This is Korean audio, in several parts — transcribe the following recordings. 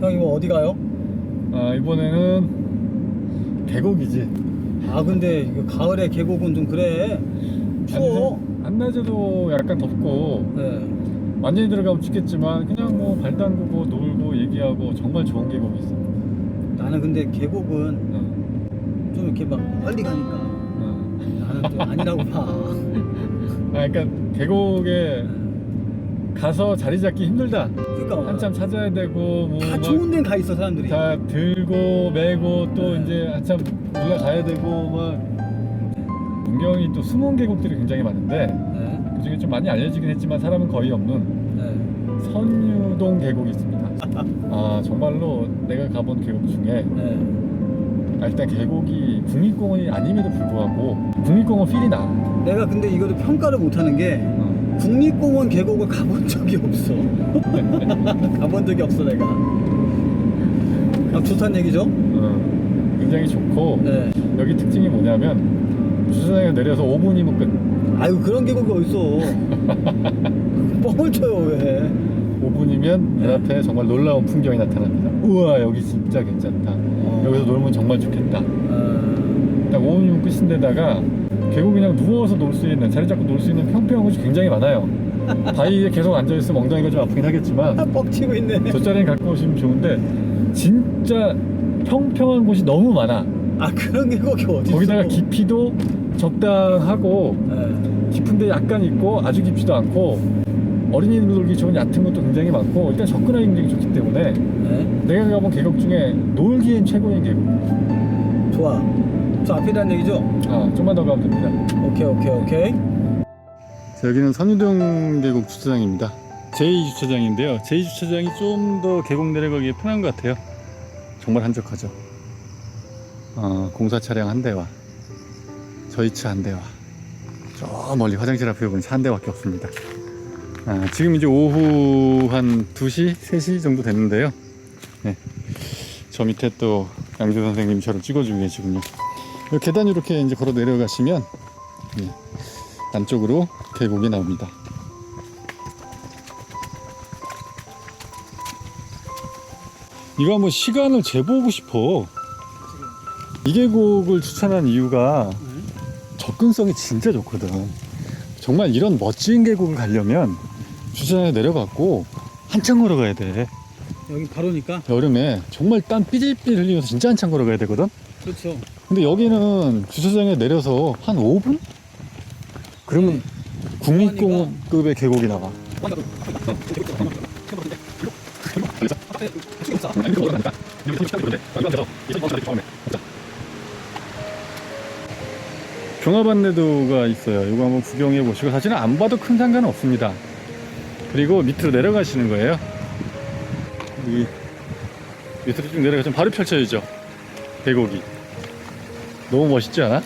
형 이거 어디 가요? 아 이번에는 계곡이지 아 근데 이거 가을에 계곡은 좀 그래 추워 안낮에도 약간 덥고 네. 완전히 들어가면 춥겠지만 그냥 뭐 발 담그고 놀고 얘기하고 정말 좋은 계곡이 있어 나는 근데 계곡은 응. 좀 이렇게 막 멀리 가니까 응. 나는 또 아니라고 봐 아 그러니까 계곡에 가서 자리 잡기 힘들다 그러니까 한참 찾아야 되고 다 뭐다 좋은 데는 가 있어 사람들이 들고 메고 또 네. 이제 한참 올라가야 되고 막 문경이 또 숨은 계곡들이 굉장히 많은데 네. 그중에 좀 많이 알려지긴 했지만 사람은 거의 없는 네. 선유동 계곡이 있습니다. 아 정말로 내가 가본 계곡 중에 네. 아, 일단 계곡이 국립공원이 아님에도 불구하고 국립공원 필이 나. 내가 근데 이거를 평가를 못하는 게 어. 국립공원 계곡을 가본 적이 없어 가본 적이 없어 내가 아, 좋다는 얘기죠? 어. 굉장히 좋고 네. 여기 특징이 뭐냐면 주차장에 내려서 5분이면 끝. 아유 그런 계곡이 어딨어 뻥을 쳐요 왜 5분이면 네. 내 앞에 정말 놀라운 풍경이 나타납니다. 우와 여기 진짜 괜찮다. 어. 여기서 놀면 정말 좋겠다. 아, 딱 5분이면 끝인데다가 계곡 그냥 누워서 놀 수 있는 자리 잡고 놀 수 있는 평평한 곳이 굉장히 많아요. 바위에 계속 앉아 있으면 엉덩이가 좀 아프긴 하겠지만 뻑치고 있네 돗자리는 갖고 오시면 좋은데 진짜 평평한 곳이 너무 많아. 아 그런 계곡이 어딨어 거기다가 깊이도 적당하고 네. 깊은데 약간 있고 아주 깊지도 않고 어린이들 놀기 좋은 얕은 것도 굉장히 많고 일단 접근하기 굉장히 좋기 때문에 네. 내가 가본 계곡 중에 놀기엔 최고인 계곡. 좋아 저 앞이라는 얘기죠? 아 좀만 더 가면 됩니다. 오케이 오케이 오케이 여기는 선유동 계곡 주차장입니다. 제2주차장인데요. 제2주차장이 좀 더 계곡 내려가기 편한 것 같아요. 정말 한적하죠. 어, 공사 차량 한 대와 저희 차 한 대와 저 멀리 화장실 앞에 보면 차 한 대밖에 없습니다. 아, 지금 이제 오후 한 2시, 3시 정도 됐는데요. 네. 저 밑에 또 양조 선생님이 저를 찍어주고 계시군요. 이 계단 이렇게 이제 걸어 내려가시면 네. 안쪽으로 계곡이 나옵니다. 이거 한번 시간을 재보고 싶어. 이 계곡을 추천한 이유가 접근성이 진짜 좋거든. 정말 이런 멋진 계곡을 가려면 주차장에 내려갖고 한참 걸어가야 돼. 여기 바로니까 여름에 정말 땀 삐질삐질 흘리면서 진짜 한참 걸어가야 되거든. 그렇죠 근데 여기는 주차장에 내려서 한 5분? 그러면 국립공원급의 계곡이 나와. 종합안내도가 있어요. 이거 한번 구경해 보시고 사실은 안 봐도 큰 상관은 없습니다. 그리고 밑으로 내려가시는 거예요. 여기 밑으로 쭉 내려가시면 바로 펼쳐지죠. 계곡이. 너무 멋있지 않아?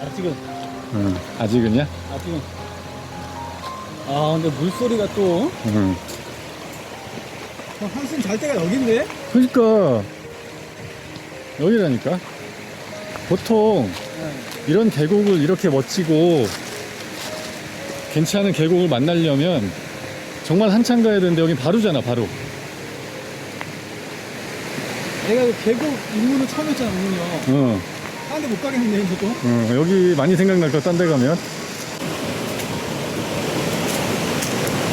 아직은 응. 아직은요? 아직은 아 근데 물소리가 또 응. 어, 한숨 잘 때가 여긴데? 그러니까 여기라니까. 보통 이런 계곡을 이렇게 멋지고 괜찮은 계곡을 만나려면 정말 한참 가야 되는데 여기 바로잖아 바로. 내가 그 계곡 입문을 처음 했잖아 문이요 어, 딴 데 못 가겠는데 저도? 어, 여기 많이 생각날 거 딴 데 가면.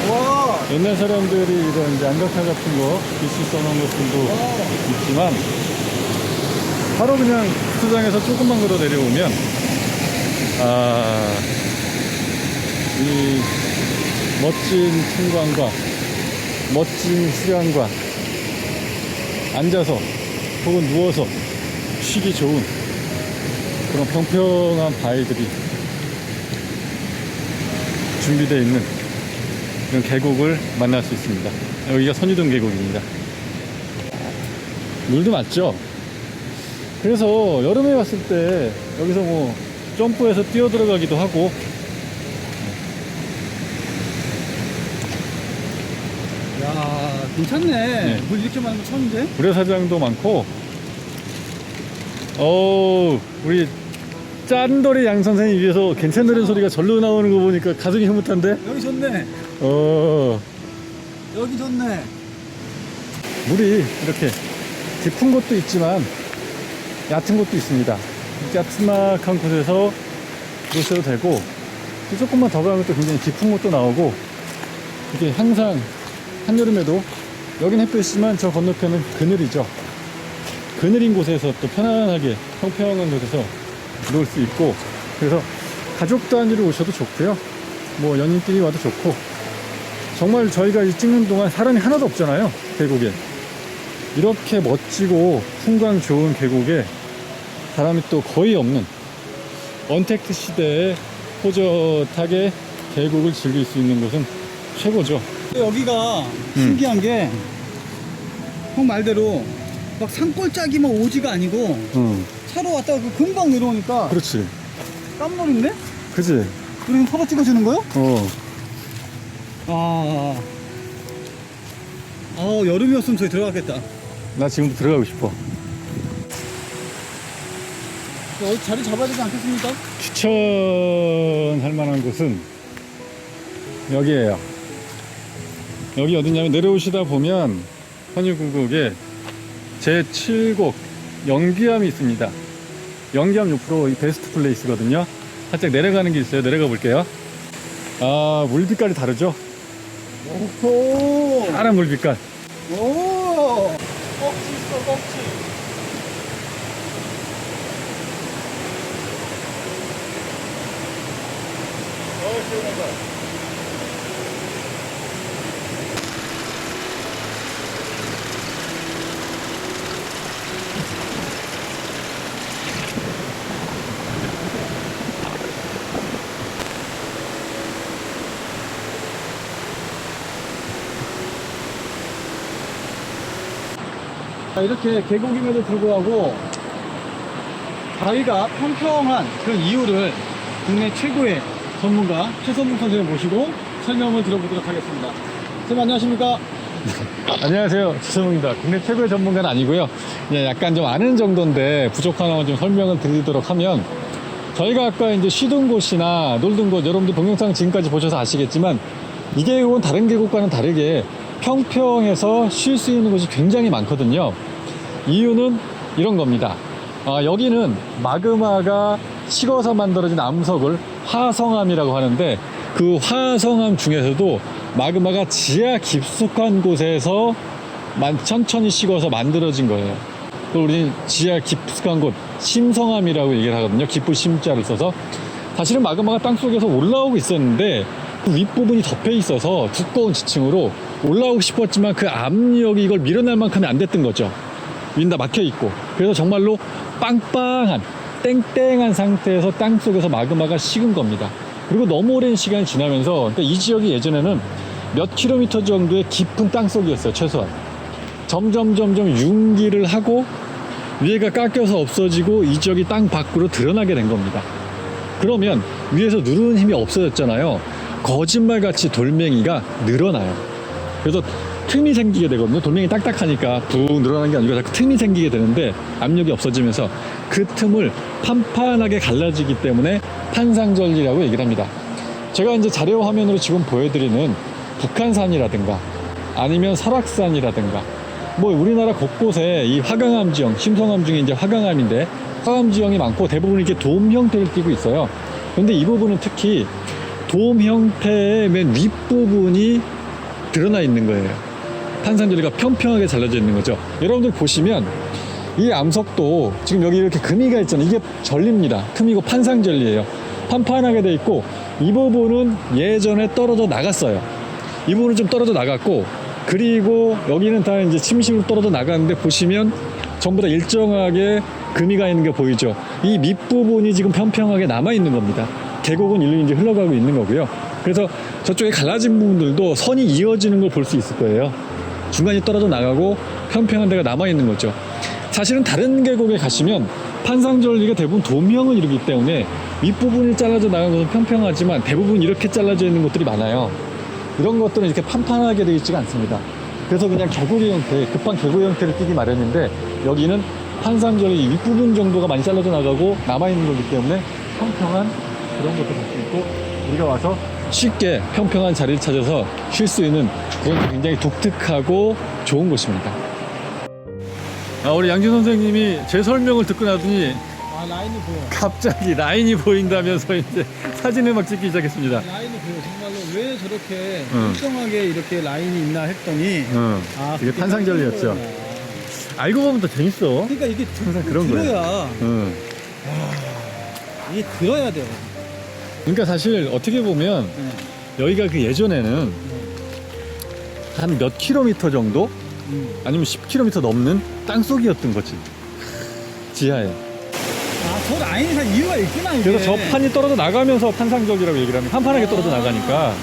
와. 옛날 사람들이 이런 이제 안각사 같은 거 글씨 써놓은 것들도 와. 있지만 바로 그냥 주차장에서 조금만 걸어 내려오면 아, 이 멋진 풍광과 멋진 시간과 앉아서 혹은 누워서 쉬기 좋은 그런 평평한 바위들이 준비되어 있는 이런 계곡을 만날 수 있습니다. 여기가 선유동 계곡입니다. 물도 맑죠? 그래서 여름에 왔을 때 여기서 뭐 점프해서 뛰어 들어가기도 하고 야 야, 괜찮네. 네. 물 이렇게 많은 거 처음인데? 모래사장도 많고 어 우리 짠돌이 양 선생님 위해서 괜찮다는 소리가 절로 나오는 거 보니까 가슴이 흐뭇한데 여기 좋네. 어 여기 좋네. 물이 이렇게 깊은 곳도 있지만 얕은 곳도 있습니다 얕은막한 곳에서 놓으셔도 되고 또 조금만 더 가면 또 굉장히 깊은 곳도 나오고 이게 항상 한여름에도 여긴 햇볕이지만 저 건너편은 그늘이죠. 그늘인 곳에서 또 편안하게 평평한 곳에서 놓을 수 있고 그래서 가족 단위로 오셔도 좋고요. 뭐 연인끼리 와도 좋고. 정말 저희가 이 찍는 동안 사람이 하나도 없잖아요 계곡에. 이렇게 멋지고 풍광 좋은 계곡에 사람이 또 거의 없는 언택트 시대에 호젓하게 계곡을 즐길 수 있는 곳은 최고죠 여기가 신기한 게, 형 말대로 막 산골짜기만 오지가 아니고, 응 차로 왔다가 그 금방 내려오니까 그렇지 깜놀인데? 그지 그리고 서로 찍어주는 거요? 어 아. 아, 여름이었으면 저희 들어갔겠다. 나 지금도 들어가고 싶어 어디 자리 잡아야 되지 않겠습니까? 추천할 만한 곳은 여기에요. 여기 어디냐면 내려오시다 보면 선유구국에 제7곡 영귀함이 있습니다. 영귀함 옆으로 이 베스트 플레이스거든요. 살짝 내려가는 게 있어요. 내려가 볼게요. 아, 물 빛깔이 다르죠? 오호! 파란 물 빛깔. 오! 꺽지 있어, 꺽지. 자, 이렇게 계곡임에도 불구하고 바위가 평평한 그런 이유를 국내 최고의 전문가 최선봉 선생님 모시고 설명을 들어보도록 하겠습니다. 선생님 안녕하십니까? 안녕하세요. 주성입니다. 국내 최고의 전문가는 아니고요. 그냥 약간 좀 아는 정도인데 부족하면 좀 설명을 드리도록 하면 저희가 아까 이제 쉬던 곳이나 놀던 곳 여러분들 동영상 지금까지 보셔서 아시겠지만 이 계곡은 다른 계곡과는 다르게 평평해서 쉴 수 있는 곳이 굉장히 많거든요. 이유는 이런 겁니다. 아, 여기는 마그마가 식어서 만들어진 암석을 화성암이라고 하는데 그 화성암 중에서도 마그마가 지하 깊숙한 곳에서 만- 천천히 식어서 만들어진 거예요. 그걸 우리 지하 깊숙한 곳 심성암이라고 얘기를 하거든요. 기쁘 심자를 써서 사실은 마그마가 땅 속에서 올라오고 있었는데 그 윗부분이 덮여 있어서 두꺼운 지층으로 올라오고 싶었지만 그 압력이 이걸 밀어낼 만큼이 안 됐던 거죠. 윈다 막혀 있고 그래서 정말로 빵빵한 땡땡한 상태에서 땅 속에서 마그마가 식은 겁니다. 그리고 너무 오랜 시간이 지나면서 그러니까 이 지역이 예전에는 몇 킬로미터 정도의 깊은 땅 속이었어요 최소한. 점점 점점 융기를 하고 위에가 깎여서 없어지고 이 지역이 땅 밖으로 드러나게 된 겁니다. 그러면 위에서 누르는 힘이 없어졌잖아요. 거짓말같이 돌멩이가 늘어나요. 그래서 틈이 생기게 되거든요. 돌멩이 딱딱하니까 푹 늘어나는 게 아니고 자꾸 틈이 생기게 되는데 압력이 없어지면서 그 틈을 판판하게 갈라지기 때문에 판상절리라고 얘기를 합니다. 제가 이제 자료 화면으로 지금 보여드리는 북한산이라든가 아니면 설악산이라든가 뭐 우리나라 곳곳에 이 화강암 지형, 심성암 중에 이제 화강암인데 화강암 지형이 많고 대부분 이렇게 돔 형태를 띠고 있어요. 그런데 이 부분은 특히 돔 형태의 맨 윗부분이 드러나 있는 거예요. 판상절리가 평평하게 잘라져 있는 거죠. 여러분들 보시면 이 암석도 지금 여기 이렇게 금이가 있잖아요. 이게 전리입니다. 틈이고 판상절리예요. 판판하게 돼 있고 이 부분은 예전에 떨어져 나갔어요. 이 부분은 좀 떨어져 나갔고 그리고 여기는 다 이제 침식으로 떨어져 나갔는데 보시면 전부 다 일정하게 금이가 있는 게 보이죠. 이 밑부분이 지금 평평하게 남아 있는 겁니다. 계곡은 일로 이제 흘러가고 있는 거고요. 그래서 저쪽에 갈라진 부분들도 선이 이어지는 걸 볼 수 있을 거예요. 중간이 떨어져 나가고 평평한 데가 남아 있는 거죠. 사실은 다른 계곡에 가시면 판상절리가 대부분 도명을 이루기 때문에 윗부분이 잘라져 나간 것은 평평하지만 대부분 이렇게 잘라져 있는 곳들이 많아요. 이런 것들은 이렇게 판판하게 되어 있지가 않습니다. 그래서 그냥 개구리 형태, 급한 개구리 형태를 띄기 마련인데 여기는 환상적인 윗부분 정도가 많이 잘라져 나가고 남아있는 거기 때문에 평평한 그런 것도 볼 수 있고 우리가 와서 쉽게 평평한 자리를 찾아서 쉴 수 있는 그런 굉장히 독특하고 좋은 곳입니다. 아, 우리 양진 선생님이 제 설명을 듣고 나더니 아 라인이 보여. 갑자기 라인이 보인다면서 이제 사진을 막 찍기 시작했습니다. 라인이 보여. 정말로 왜 저렇게 응. 일정하게 이렇게 라인이 있나 했더니 응. 아 되게 그게 탄상절리였죠. 거구나. 알고 보면 더 재밌어. 그러니까 이게 듣, 항상 그런 거예요. 들어야 응. 이게 들어야 돼요. 그러니까 사실 어떻게 보면 네. 여기가 그 예전에는 한 몇 킬로미터 정도 음. 아니면 10킬로미터 넘는 땅속이었던 거지. 지하에. 아저 라인이 다 이유가 있구나 이게. 그래서 저 판이 떨어져 나가면서 판상적이라고 얘기를 합니다. 판판하게 떨어져 아. 나가니까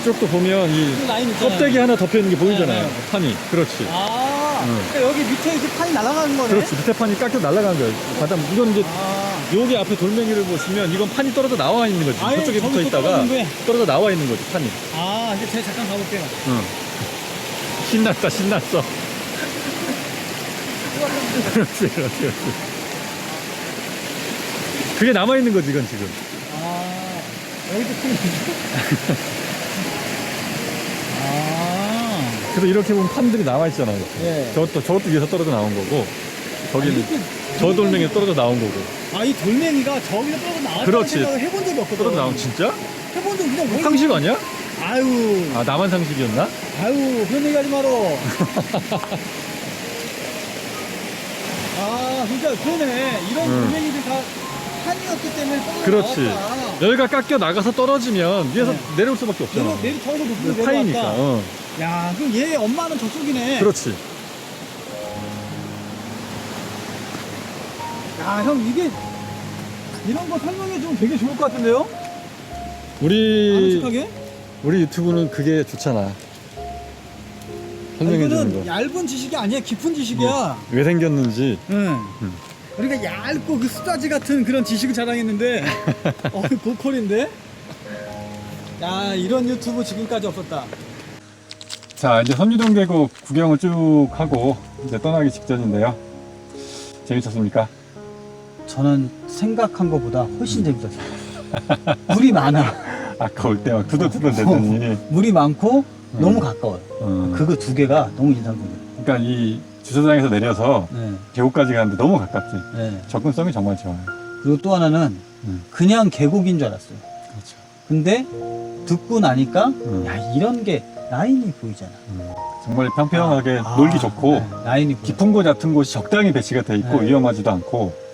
이쪽도 보면 이그 라인 있잖아요. 껍데기 하나 덮여 있는 게 보이잖아요. 네, 네. 판이. 그렇지. 아 응. 그러니까 여기 밑에 이렇게 판이 날아가는 거네. 그렇지. 밑에 판이 깎여 날아간 거예요. 바닥 이건 이제 아 여기 앞에 돌멩이를 보시면 이건 판이 떨어져 나와 있는 거지. 아예 저쪽에 붙어 저기서 있다가 떨어진 거야. 떨어져 나와 있는 거지 판이. 아 이제 제가 잠깐 가볼게요. 응. 신났다 신났어. 그렇지 그렇지 그렇지. 그게 남아 있는 거지 이건 지금. 아 여기도 있네. 아 그래서 이렇게 보면 판들이 나와 있잖아요. 예. 저것도 저것도 위에서 떨어져 나온 거고 저기는 이렇게 저 돌멩이 떨어져 나온 거고 아 이 돌멩이가 저기서 떨어져 나왔다는 그렇지. 생각을 해본 적이 없거든. 떨어져 나온 진짜? 해본 적 그냥 왜 상식 아니야? 아유 아 나만 상식이었나? 아유 그런 얘기 하지 마라. 아 그러니까 그러네 이런 응. 돌멩이들 다 판이었기 때문에 떨어져 그렇지. 나왔다. 여기가 깎여 나가서 떨어지면 위에서 네. 내려올 수밖에 없잖아. 내려 내리 저기서 높이 파이니까. 내려왔다. 어. 야 그럼 얘 엄마는 저쪽이네. 그렇지. 야 형 이게 이런 거 설명해 주면 되게 좋을 것 같은데요? 우리 아무직하게? 우리 유튜브는 그게 좋잖아. 설명해 주는 이거는 거. 얇은 지식이 아니야 깊은 지식이야. 왜 생겼는지. 응. 음. 그러니까 얇고 그 수다지 같은 그런 지식을 자랑했는데 어 고퀄인데? 야 이런 유튜브 지금까지 없었다. 자 이제 선유동 계곡 구경을 쭉 하고 이제 떠나기 직전인데요. 재밌었습니까? 저는 생각한 것보다 훨씬 재밌었어요. 물이 많아. 아까 올 때 막 투덜투덜 대더니. 물이 많고 음. 너무 가까워요. 어. 그거 두 개가 너무 인상적이에요. 그러니까 이 주차장에서 내려서 네, 계곡까지 가는데 너무 가깝지. 네. 접근성이 정말 좋아요. 그리고 또 하나는 음. 그냥 계곡인 줄 알았어요. 그렇죠. 근데 듣고 나니까 음. 야 이런 게 라인이 보이잖아. 정말 평평하게 아, 놀기 좋고 네, 라인이 보여. 깊은 곳 얕은 곳이 적당히 배치가 돼 있고 네. 위험하지도 않고 야,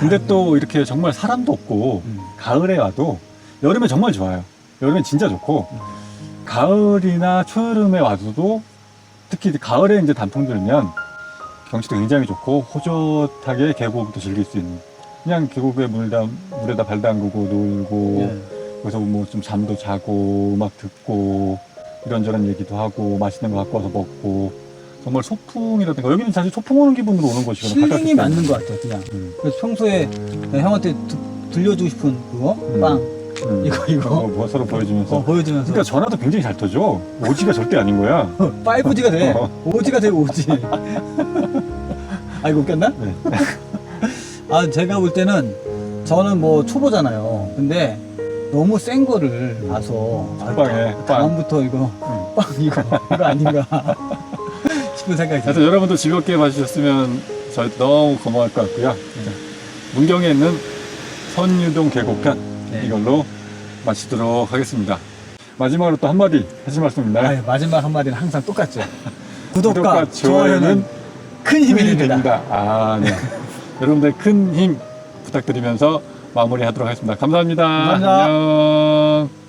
근데 또 이렇게 정말 사람도 없고 음. 가을에 와도 여름에 정말 좋아요 여름엔 진짜 좋고 음. 가을이나 초여름에 와서도 특히 가을에 이제 단풍 들면 경치도 굉장히 좋고 호젓하게 계곡도 즐길 수 있는 그냥 계곡에 물다, 물에다 발 담그고 놀고 예. 그래서 뭐 좀 잠도 자고 음악 듣고 이런저런 얘기도 하고 맛있는 거 갖고 와서 먹고 정말 소풍이라든가 여기는 사실 소풍 오는 기분으로 오는 가깝기 때문에. 맞는 것 같아 그냥. 음, 그래서 평소에 내가 형한테 드- 들려주고 싶은 그거 음. 빵 음. 이거 이거 어, 뭐 서로 보여주면서 어, 보여주면서 그러니까 전화도 굉장히 잘 터져 오지가 절대 아닌 거야 5G가 돼. 어. 5G가 되고 5G. 아 이거 웃겼나? 네. 아 제가 볼 때는 저는 뭐 초보잖아요. 근데 너무 센 거를 봐서 아, 빵에, 빵. 다음부터 이거 음. 빵 이거 이거 아닌가 싶은 생각이. 하여튼 여러분도 즐겁게 봐주셨으면 저희 너무 고마울 것 같고요 문경에 있는 선유동 계곡편 네. 이걸로 마치도록 하겠습니다 마지막으로 또 한마디 하실 말씀 있나요? 아유, 마지막 한마디는 항상 똑같죠. 구독과, 구독과 좋아요는 좋아요는 큰 힘이 힘이 됩니다. 됩니다. 아, 네. 여러분들 큰 힘 부탁드리면서 마무리하도록 하겠습니다. 감사합니다. 감사합니다. 안녕.